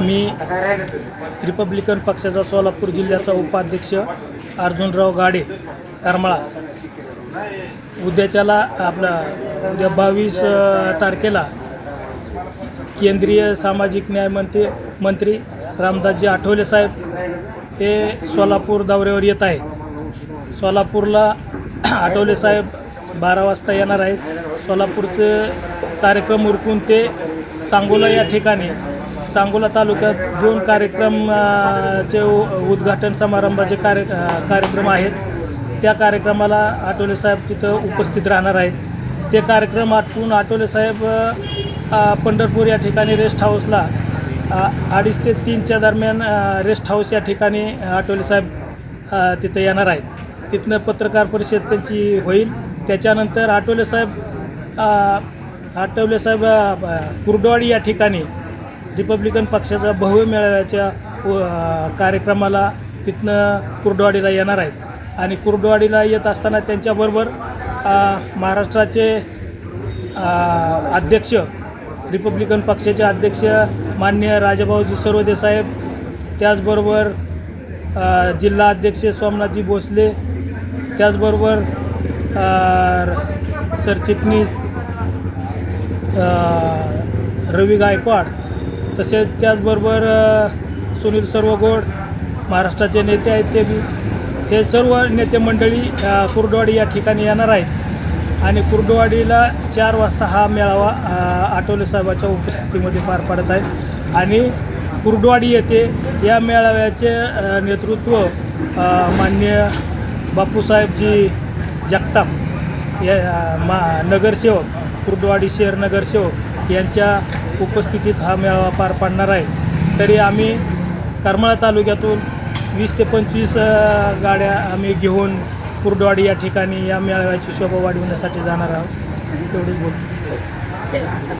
मी Republican पक्षाचा सोलापूर जिल्ह्याचा उपाध्यक्ष अर्जुनराव गाडे करमाळा. उद्याच्याला आपला उद्या बावीस तारखेला केंद्रीय सामाजिक न्याय मंत्री मंत्री रामदासजी आठवले साहेब हे सोलापूर दौऱ्यावर येत आहेत. सोलापूरला आठवले साहेब बारा वाजता येणार आहेत. सोलापूरचं कार्यक्रम उरकून ते सांगोला या ठिकाणी सांगोला तालुक्यात दोन कार्यक्रमचे उद्घाटन समारंभाचे कार्य कार्यक्रम आहेत. त्या कार्यक्रमाला आठवले साहेब तिथं उपस्थित राहणार आहेत. ते कार्यक्रम आटपून आठवले साहेब पंढरपूर या ठिकाणी रेस्ट हाऊसला अडीच ते तीनच्या दरम्यान रेस्ट हाऊस या ठिकाणी आठवले साहेब तिथं येणार आहेत. तिथनं पत्रकार परिषद त्यांची होईल. त्याच्यानंतर आठवले साहेब आठवले साहेब कुर्डवाडी या ठिकाणी रिपब्लिकन पक्षाच्या भव्य मेळाव्याच्या कार्यक्रमाला तिथनं कुर्डवाडीला येणार आहेत. आणि कुर्डवाडीला येत असताना त्यांच्याबरोबर महाराष्ट्राचे अध्यक्ष रिपब्लिकन पक्षाचे अध्यक्ष मान्य राजाभाऊजी सर्वदेसाहेब त्याचबरोबर जिल्हा अध्यक्ष स्वामनाथजी भोसले त्याचबरोबर सरचिटणीस रवी गायकवाड तसेच त्याचबरोबर सुनील सर्वगोड महाराष्ट्राचे नेते आहेत ते बी. हे सर्व नेते मंडळी कुर्डवाडी या ठिकाणी येणार आहेत. आणि कुर्डवाडीला चार वाजता हा मेळावा आठवले साहेबाच्या उपस्थितीमध्ये पार पडत आहे. आणि कुर्डवाडी येथे या मेळाव्याचे नेतृत्व मान्य बापूसाहेबजी जगताप या मा नगरसेवक कुर्डवाडी शहर नगरसेवक यांच्या उपस्थितीत हा मेळावा पार पाडणार आहे. तरी आम्ही करमाळा तालुक्यातून वीस ते पंचवीस गाड्या आम्ही घेऊन कुर्डवाडी या ठिकाणी या मेळाव्याची शोभा वाढविण्यासाठी जाणार आहोत. तेवढीच बोलतो.